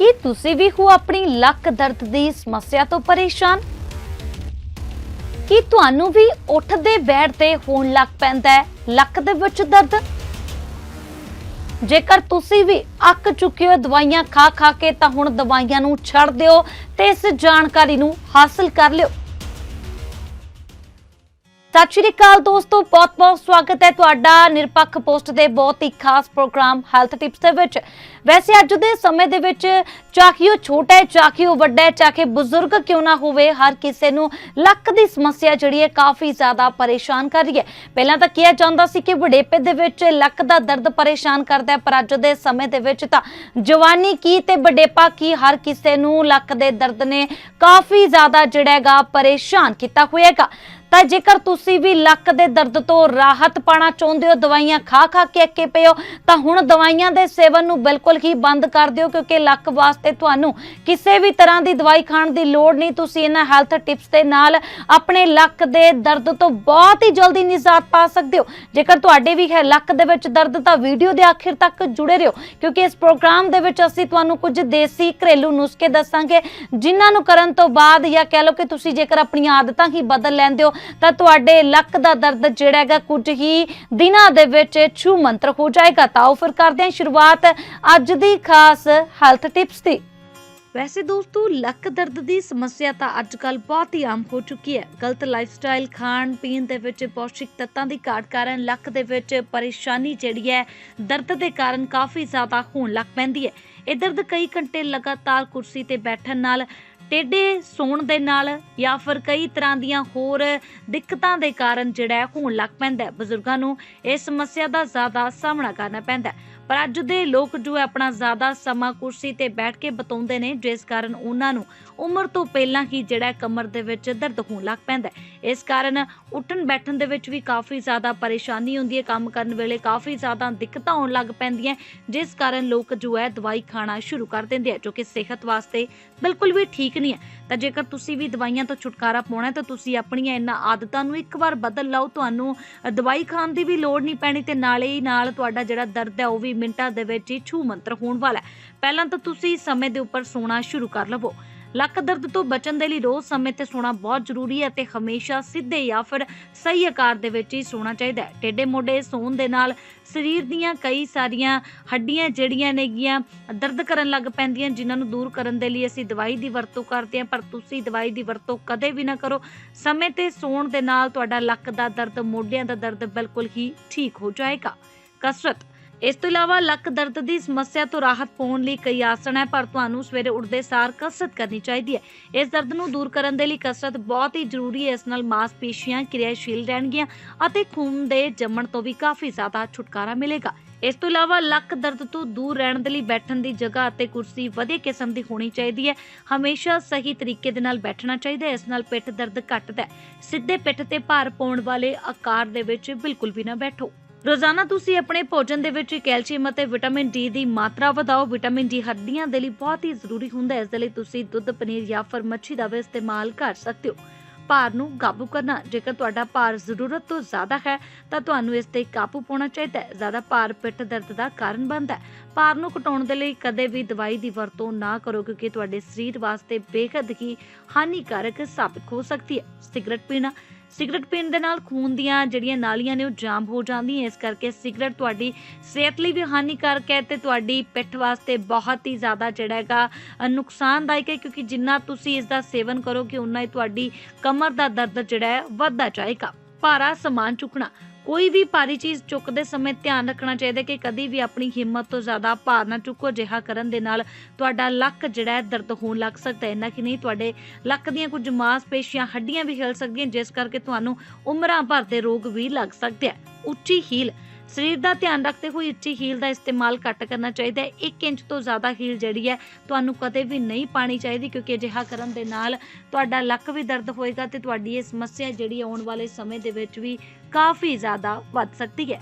ਕੀ ਤੁਸੀਂ ਵੀ ਹੋ ਆਪਣੀ ਲੱਕ ਦਰਦ ਦੀ ਸਮੱਸਿਆ ਤੋਂ ਪਰੇਸ਼ਾਨ? ਕੀ ਤੁਹਾਨੂੰ ਵੀ ਉੱਠਦੇ ਬੈਠਦੇ ਹੋਣ ਲੱਗ ਪੈਂਦਾ ਹੈ ਲੱਕ ਦੇ ਵਿੱਚ ਦਰਦ? ਜੇਕਰ ਤੁਸੀਂ ਵੀ ਅੱਕ ਚੁੱਕੇ ਹੋ, ਦਵਾਈਆਂ ਖਾ ਖਾ ਕੇ ਤਾਂ ਹੁਣ ਦਵਾਈਆਂ ਨੂੰ ਛੱਡ ਦਿਓ ਤੇ ਇਸ ਜਾਣਕਾਰੀ ਨੂੰ ਹਾਸਲ ਕਰ ਲਿਓ। ਸਤਿ ਸ਼੍ਰੀ ਅਕਾਲ ਦੋਸਤੋ ਬਹੁਤ-ਬਹੁਤ ਸਵਾਗਤ ਹੈ ਤੁਹਾਡਾ ਨਿਰਪੱਖ ਪੋਸਟ ਦੇ ਬਹੁਤ ਹੀ ਖਾਸ ਪ੍ਰੋਗਰਾਮ ਹੈਲਥ ਟਿਪਸ ਦੇ ਵਿੱਚ। ਵੈਸੇ ਅੱਜ ਦੇ ਸਮੇਂ ਦੇ ਵਿੱਚ ਚਾਹੇ ਉਹ ਛੋਟਾ ਹੈ, ਚਾਹੇ ਉਹ ਵੱਡਾ ਹੈ, ਚਾਹੇ ਬਜ਼ੁਰਗ ਕਿਉਂ ਨਾ ਹੋਵੇ, ਹਰ ਕਿਸੇ ਨੂੰ ਲੱਕ ਦੀ ਸਮੱਸਿਆ ਜਿਹੜੀ ਹੈ ਕਾਫੀ ਜ਼ਿਆਦਾ ਪਰੇਸ਼ਾਨ ਕਰ ਰਹੀ ਹੈ। ਪਹਿਲਾਂ ਤਾਂ ਕਿਹਾ ਜਾਂਦਾ ਸੀ ਕਿ ਵਡੇਪੇ ਦੇ ਵਿੱਚ ਲੱਕ ਦਾ ਦਰਦ ਪਰੇਸ਼ਾਨ ਕਰਦਾ ਹੈ, ਪਰ ਅੱਜ ਦੇ ਸਮੇਂ ਦੇ ਵਿੱਚ ਤਾਂ ਜਵਾਨੀ ਕੀ ਤੇ ਵਡੇਪਾ ਕੀ, ਹਰ ਕਿਸੇ ਨੂੰ ਲੱਕ ਦੇ ਦਰਦ ਨੇ ਕਾਫੀ ਜ਼ਿਆਦਾ ਜਿਹੜਾ ਹੈਗਾ ਪਰੇਸ਼ਾਨ ਕੀਤਾ ਹੋਏਗਾ ਤਾਂ ਜੇਕਰ ਤੁਸੀਂ ਵੀ ਲੱਕ ਦੇ ਦਰਦ ਤੋਂ ਰਾਹਤ ਪਾਣਾ ਚਾਹੁੰਦੇ ਹੋ, ਦਵਾਈਆਂ ਖਾ ਖਾ ਕੇ ਅੱਕੇ ਪਏ ਹੋ, ਤਾਂ ਹੁਣ ਦਵਾਈਆਂ ਦੇ ਸੇਵਨ ਨੂੰ ਬਿਲਕੁਲ ਹੀ ਬੰਦ ਕਰ ਦਿਓ, ਕਿਉਂਕਿ ਲੱਕ ਵਾਸਤੇ ਤੁਹਾਨੂੰ ਕਿਸੇ ਵੀ ਤਰ੍ਹਾਂ ਦੀ ਦਵਾਈ ਖਾਣ ਦੀ ਲੋੜ ਨਹੀਂ। ਤੁਸੀਂ ਇਹਨਾਂ ਹੈਲਥ ਟਿਪਸ ਦੇ ਨਾਲ ਆਪਣੇ ਲੱਕ ਦੇ ਦਰਦ ਤੋਂ ਬਹੁਤ ਹੀ ਜਲਦੀ ਨਿਜਾਤ ਪਾ ਸਕਦੇ ਹੋ। ਜੇਕਰ ਤੁਹਾਡੇ ਵੀ ਹੈ ਲੱਕ ਦੇ ਵਿੱਚ ਦਰਦ, ਤਾਂ ਵੀਡੀਓ ਦੇ ਆਖਿਰ ਤੱਕ ਜੁੜੇ ਰਹੋ, ਕਿਉਂਕਿ ਇਸ ਪ੍ਰੋਗਰਾਮ ਦੇ ਵਿੱਚ ਅਸੀਂ ਤੁਹਾਨੂੰ ਕੁਝ ਦੇਸੀ ਘਰੇਲੂ ਨੁਸਖੇ ਦੱਸਾਂਗੇ, ਜਿਨ੍ਹਾਂ ਨੂੰ ਕਰਨ ਤੋਂ ਬਾਅਦ ਜਾਂ ਕਹਿ ਲਓ ਕਿ ਤੁਸੀਂ ਜੇਕਰ ਆਪਣੀਆਂ ਆਦਤਾਂ ਹੀ ਬਦਲ ਲੈਂਦੇ ਹੋ ਤਾਂ ਤੁਹਾਡੇ ਲੱਕ ਦਾ ਦਰਦ ਜਿਹੜਾ ਹੈਗਾ ਕੁਝ ਹੀ ਦਿਨਾਂ ਦੇ ਵਿੱਚ ਛੂ ਮੰਤਰ ਹੋ ਜਾਏਗਾ। ਤਾਂ ਆਓ ਫਿਰ ਕਰਦੇ ਹਾਂ ਸ਼ੁਰੂਆਤ ਅੱਜ ਦੀ ਖਾਸ ਹੈਲਥ ਟਿਪਸ ਦੀ। ਵੈਸੇ ਦੋਸਤੋ, ਲੱਕ ਦਰਦ ਦੀ ਸਮੱਸਿਆ ਤਾਂ ਅੱਜਕੱਲ ਬਹੁਤ ਹੀ ਆਮ ਹੋ ਚੁੱਕੀ ਹੈ। ਗਲਤ ਲਾਈਫਸਟਾਈਲ ਖਾਣ ਪੀਣ ਦੇ ਵਿੱਚ ਪੌਸ਼ਟਿਕ ਤੱਤਾਂ ਦੀ ਘਾਟ ਕਾਰਨ ਲੱਕ ਦੇ ਵਿੱਚ ਪਰੇਸ਼ਾਨੀ ਜਿਹੜੀ ਹੈ, ਦਰਦ ਦੇ ਕਾਰਨ ਕਾਫੀ ਜ਼ਿਆਦਾ ਹੋਣ ਲੱਗ ਪੈਂਦੀ ਹੈ। ਇਹ ਦਰਦ ਕਈ ਘੰਟੇ ਲਗਾਤਾਰ ਕੁਰਸੀ ਤੇ ਬੈਠਣ ਨਾਲ ਟੇਢੇ ਸੌਣ ਦੇ ਨਾਲ ਜਾਂ ਫਿਰ ਕਈ ਤਰ੍ਹਾਂ ਦੀਆਂ ਹੋਰ ਦਿੱਕਤਾਂ ਦੇ ਕਾਰਨ ਜਿਹੜਾ ਹੋਣ ਲੱਗ ਪੈਂਦਾ ਬਜ਼ੁਰਗਾਂ ਨੂੰ ਇਸ ਸਮੱਸਿਆ ਦਾ ਜ਼ਿਆਦਾ ਸਾਹਮਣਾ ਕਰਨਾ ਪੈਂਦਾ ਪਰ ਅੱਜ ਦੇ ਲੋਕ ਜੋ ਹੈ ਆਪਣਾ ਜ਼ਿਆਦਾ ਸਮਾਂ ਕੁਰਸੀ ਤੇ ਬੈਠ ਕੇ ਬਤਾਉਂਦੇ ਨੇ, ਜਿਸ ਕਾਰਨ ਉਹਨਾਂ ਨੂੰ ਉਮਰ ਤੋਂ ਪਹਿਲਾਂ ਹੀ ਜਿਹੜਾ ਕਮਰ ਦੇ ਵਿੱਚ ਦਰਦ ਹੋਣ ਲੱਗ ਪੈਂਦਾ ਇਸ ਕਾਰਨ ਉੱਠਣ ਬੈਠਣ ਦੇ ਵਿੱਚ ਵੀ ਕਾਫੀ ਜ਼ਿਆਦਾ ਪਰੇਸ਼ਾਨੀ ਹੁੰਦੀ ਹੈ। ਕੰਮ ਕਰਨ ਵੇਲੇ ਕਾਫੀ ਜ਼ਿਆਦਾ ਦਿੱਕਤਾਂ ਆਉਣ ਲੱਗ ਪੈਂਦੀਆਂ ਜਿਸ ਕਾਰਨ ਲੋਕ ਜੋ ਹੈ ਦਵਾਈ ਖਾਣਾ ਸ਼ੁਰੂ ਕਰ ਦਿੰਦੇ ਆ ਜੋ ਕਿ ਸਿਹਤ ਵਾਸਤੇ ਬਿਲਕੁਲ ਵੀ ਠੀਕ ਨਹੀਂ ਹੈ। ਤਾਂ ਜੇਕਰ ਤੁਸੀਂ ਵੀ ਦਵਾਈਆਂ ਤੋਂ ਛੁਟਕਾਰਾ ਪਾਉਣਾ ਤਾਂ ਤੁਸੀਂ ਆਪਣੀਆਂ ਇਹਨਾਂ ਆਦਤਾਂ ਨੂੰ ਇੱਕ ਵਾਰ ਬਦਲ ਲਓ। ਤੁਹਾਨੂੰ ਦਵਾਈ ਖਾਣ ਦੀ ਵੀ ਲੋੜ ਨਹੀਂ ਪੈਣੀ ਤੇ ਨਾਲੇ ਹੀ ਨਾਲ ਤੁਹਾਡਾ ਜਿਹੜਾ ਦਰਦ ਹੈ, ਉਹ ਵੀ ਮਿੰਟਾਂ ਦੇ ਵਿੱਚ ਹੀ ਛੂ ਮੰਤਰ ਹੋਣ ਵਾਲਾ ਹੈ। ਪਹਿਲਾਂ ਤਾਂ ਤੁਸੀਂ ਸਮੇਂ ਦੇ ਉੱਪਰ ਸੋਣਾ ਸ਼ੁਰੂ ਕਰ ਲਵੋ। ਲੱਕ ਦਰਦ ਤੋਂ ਬਚਣ ਦੇ ਲਈ ਰੋਜ਼ ਸਮੇਂ ਤੇ ਸੋਣਾ ਬਹੁਤ ਜ਼ਰੂਰੀ ਹੈ ਤੇ ਹਮੇਸ਼ਾ ਸਿੱਧੇ ਜਾਂ ਫਿਰ ਸਹੀ ਆਕਾਰ ਦੇ ਵਿੱਚ ਹੀ ਸੋਣਾ ਚਾਹੀਦਾ ਹੈ। ਟੇਢੇ ਮੋਢੇ ਸੌਣ ਦੇ ਨਾਲ ਸਰੀਰ ਦੀਆਂ ਕਈ ਸਾਰੀਆਂ ਹੱਡੀਆਂ ਜਿਹੜੀਆਂ ਨੇਗੀਆਂ ਦਰਦ ਕਰਨ ਲੱਗ ਪੈਂਦੀਆਂ, ਜਿਨ੍ਹਾਂ ਨੂੰ ਦੂਰ ਕਰਨ ਦੇ ਲਈ ਅਸੀਂ ਦਵਾਈ ਦੀ ਵਰਤੋਂ ਕਰਦੇ ਹਾਂ, ਪਰ ਤੁਸੀਂ ਦਵਾਈ ਦੀ ਵਰਤੋਂ ਕਦੇ ਵੀ ਨਾ ਕਰੋ। ਸਮੇਂ ਤੇ ਸੌਣ ਦੇ ਨਾਲ ਤੁਹਾਡਾ ਲੱਕ ਦਾ ਦਰਦ, ਮੋਢਿਆਂ ਦਾ ਦਰਦ ਬਿਲਕੁਲ ਹੀ ਠੀਕ ਹੋ ਜਾਏਗਾ। ਕਸਰਤ ਇਸ ਤੋਂ ਇਲਾਵਾ ਲੱਕ ਦਰਦ ਦੀ ਸਮੱਸਿਆ ਤੋਂ ਰਾਹਤ ਪਾਉਣ ਲਈ ਕਈ ਆਸਣ ਹੈ, ਪਰ ਤੁਹਾਨੂੰ ਸਵੇਰੇ ਉੱਠਦੇ ਸਾਰ ਕਸਰਤ ਕਰਨੀ ਚਾਹੀਦੀ ਹੈ। ਇਸ ਦਰਦ ਨੂੰ ਦੂਰ ਕਰਨ ਦੇ ਲਈ ਕਸਰਤ ਬਹੁਤ ਹੀ ਜ਼ਰੂਰੀ ਹੈ। ਇਸ ਨਾਲ ਮਾਸਪੇਸ਼ੀਆਂ ਕਿਰਿਆਸ਼ੀਲ ਰਹਿਣਗੀਆਂ ਅਤੇ ਖੂਨ ਦੇ ਜੰਮਣ ਤੋਂ ਵੀ ਕਾਫੀ ਜ਼ਿਆਦਾ ਛੁਟਕਾਰਾ ਮਿਲੇਗਾ। ਇਸ ਤੋਂ ਇਲਾਵਾ ਲੱਕ ਦਰਦ ਤੋਂ ਦੂਰ ਰਹਿਣ ਦੇ ਲਈ ਬੈਠਣ ਦੀ ਜਗ੍ਹਾ ਅਤੇ ਕੁਰਸੀ ਵਧੀਆ ਕਿਸਮ ਦੀ ਹੋਣੀ ਚਾਹੀਦੀ ਹੈ। ਹਮੇਸ਼ਾ ਸਹੀ ਤਰੀਕੇ ਦੇ ਨਾਲ ਬੈਠਣਾ ਚਾਹੀਦਾ ਹੈ। ਇਸ ਨਾਲ ਪਿੱਠ ਦਰਦ ਘਟਦਾ ਹੈ। ਸਿੱਧੇ ਪਿੱਠ ਤੇ ਭਾਰ ਪਾਉਣ ਵਾਲੇ ਆਕਾਰ ਦੇ ਵਿੱਚ ਬਿਲਕੁਲ ਵੀ ਨਾ ਬੈਠੋ। ਰੋਜ਼ਾਨਾ ਤੁਸੀਂ ਆਪਣੇ ਭੋਜਨ ਦੇ ਵਿੱਚ ਕੈਲਸ਼ੀਅਮ ਅਤੇ ਵਿਟਾਮਿਨ ਡੀ ਦੀ ਮਾਤਰਾ ਵਧਾਓ। ਵਿਟਾਮਿਨ ਡੀ ਹੱਡੀਆਂ ਦੇ ਲਈ ਬਹੁਤ ਹੀ ਜ਼ਰੂਰੀ ਹੁੰਦਾ ਹੈ। ਇਸ ਦੇ ਲਈ ਤੁਸੀਂ ਦੁੱਧ, ਪਨੀਰ ਜਾਂ ਫਿਰ ਮੱਛੀ ਦਾ ਵੀ ਇਸਤੇਮਾਲ ਕਰ ਸਕਦੇ ਹੋ। ਭਾਰ ਨੂੰ ਕਾਬੂ ਕਰਨਾ, ਜੇਕਰ ਤੁਹਾਡਾ ਭਾਰ ਜ਼ਰੂਰਤ ਤੋਂ ਜ਼ਿਆਦਾ ਹੈ, ਤਾਂ ਤੁਹਾਨੂੰ ਇਸ ਤੇ ਕਾਬੂ ਪਾਉਣਾ ਚਾਹੀਦਾ ਹੈ। ਜ਼ਿਆਦਾ ਭਾਰ ਪਿੱਠ ਦਰਦ ਦਾ ਕਾਰਨ ਬਣਦਾ ਹੈ। ਭਾਰ ਨੂੰ ਘਟਾਉਣ ਦੇ ਲਈ ਕਦੇ ਵੀ ਦਵਾਈ ਦੀ ਵਰਤੋਂ ਨਾ ਕਰੋ, ਕਿਉਂਕਿ ਤੁਹਾਡੇ ਸਰੀਰ ਵਾਸਤੇ ਬੇਹੱਦ ਹੀ ਹਾਨੀਕਾਰਕ ਸਾਬਿਤ ਹੋ ਸਕਦੀ ਹੈ। ਸਿਗਰਟ ਪੀਣਾ ਸਿਗਰਟ ਪੀਣ ਦੇ ਨਾਲ ਖੂਨ ਦੀਆਂ ਜਿਹੜੀਆਂ ਨਾਲੀਆਂ ਨੇ ਉਹ ਜਾਮ ਹੋ ਜਾਂਦੀਆਂ, ਇਸ ਕਰਕੇ ਸਿਗਰਟ ਤੁਹਾਡੀ ਸਿਹਤ ਲਈ ਵੀ ਹਾਨੀਕਾਰਕ ਹੈ ਤੇ ਤੁਹਾਡੀ ਪਿੱਠ ਵਾਸਤੇ ਬਹੁਤ ਹੀ ਜ਼ਿਆਦਾ ਜਿਹੜਾ ਹੈਗਾ ਨੁਕਸਾਨਦਾਇਕ ਹੈ, ਕਿਉਂਕਿ ਜਿੰਨਾ ਤੁਸੀਂ ਇਸ ਦਾ ਸੇਵਨ ਕਰੋਗੇ ਉਨਾ ਹੀ ਤੁਹਾਡੀ ਕਮਰ ਦਾ ਦਰਦ ਜਿਹੜਾ ਹੈ, ਵੱਧਦਾ ਜਾਏਗਾ। ਭਾਰਾ ਸਮਾਨ ਚੁੱਕਣਾ ਕੋਈ ਵੀ ਭਾਰੀ ਚੀਜ਼ ਚੁੱਕਦੇ ਸਮੇਂ ਧਿਆਨ ਰੱਖਣਾ ਚਾਹੀਦਾ ਕਿ ਕਦੀ ਵੀ ਆਪਣੀ ਹਿੰਮਤ ਤੋਂ ਜ਼ਿਆਦਾ ਭਾਰ ਨਾ ਚੁੱਕੋ ਜਿਹਾ ਕਰਨ ਦੇ ਨਾਲ ਤੁਹਾਡਾ ਲੱਕ ਜਿਹੜਾ ਹੈ ਦਰਦ ਹੋਣ ਲੱਗ ਸਕਦਾ ਹੈ। ਇੰਨਾ ਕਿ ਨਹੀਂ, ਤੁਹਾਡੇ ਲੱਕ ਦੀਆਂ ਕੁਝ ਮਾਸਪੇਸ਼ੀਆਂ, ਹੱਡੀਆਂ ਵੀ ਹਿਲ ਸਕਦੀਆਂ, ਜਿਸ ਕਰਕੇ ਤੁਹਾਨੂੰ ਉਮਰਾਂ ਭਰ ਦੇ ਰੋਗ ਵੀ ਲੱਗ ਸਕਦੇ ਆ। ਉੱਚੀ ਹੀਲ ਸਰੀਰ ਦਾ ਧਿਆਨ ਰੱਖਦੇ ਹੋਏ ਉੱਚੀ ਹੀਲ ਦਾ ਇਸਤੇਮਾਲ ਘੱਟ ਕਰਨਾ ਚਾਹੀਦਾ ਹੈ। 1 ਇੰਚ ਤੋਂ ਜ਼ਿਆਦਾ ਹੀਲ ਜਿਹੜੀ ਹੈ ਤੁਹਾਨੂੰ ਕਦੇ ਵੀ ਨਹੀਂ ਪਾਣੀ ਚਾਹੀਦੀ ਕਿਉਂਕਿ ਅਜਿਹਾ ਕਰਨ ਦੇ ਨਾਲ ਤੁਹਾਡਾ ਲੱਕ ਵੀ ਦਰਦ ਹੋਏਗਾ ਤੇ ਤੁਹਾਡੀ ਇਹ ਸਮੱਸਿਆ ਜਿਹੜੀ ਆਉਣ ਵਾਲੇ ਸਮੇਂ ਦੇ ਵਿੱਚ ਵੀ ਕਾਫੀ ਜ਼ਿਆਦਾ ਵੱਧ ਸਕਦੀ ਹੈ।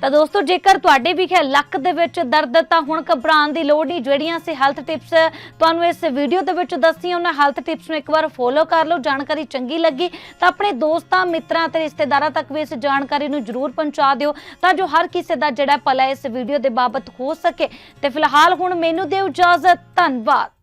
ਤਾਂ ਦੋਸਤੋ, ਜੇਕਰ ਤੁਹਾਡੇ ਵੀ ਹੈ ਲੱਕ ਦੇ ਵਿੱਚ ਦਰਦ ਤਾਂ ਹੁਣ ਘਬਰਾਉਣ ਦੀ ਲੋੜ ਨਹੀਂ। ਜਿਹੜੀਆਂ ਅਸੀਂ ਹੈਲਥ ਟਿਪਸ ਤੁਹਾਨੂੰ ਇਸ ਵੀਡੀਓ ਦੇ ਵਿੱਚ ਦੱਸੀਆਂ ਉਹਨਾਂ ਹੈਲਥ ਟਿਪਸ ਨੂੰ ਇੱਕ ਵਾਰ ਫੋਲੋ ਕਰ ਲਓ। ਜਾਣਕਾਰੀ ਚੰਗੀ ਲੱਗੀ, ਤਾਂ ਆਪਣੇ ਦੋਸਤਾਂ, ਮਿੱਤਰਾਂ ਤੇ ਰਿਸ਼ਤੇਦਾਰਾਂ ਤੱਕ ਵੀ ਇਸ ਜਾਣਕਾਰੀ ਨੂੰ ਜਰੂਰ ਪਹੁੰਚਾ ਦਿਓ, ਤਾਂ ਜੋ ਹਰ ਕਿਸੇ ਦਾ ਜਿਹੜਾ ਭਲਾ ਇਸ ਵੀਡੀਓ ਦੇ ਬਾਬਤ ਹੋ ਸਕੇ। ਤੇ ਫਿਲਹਾਲ ਹੁਣ ਮੈਨੂੰ ਦਿਓ ਇਜਾਜ਼ਤ। ਧੰਨਵਾਦ।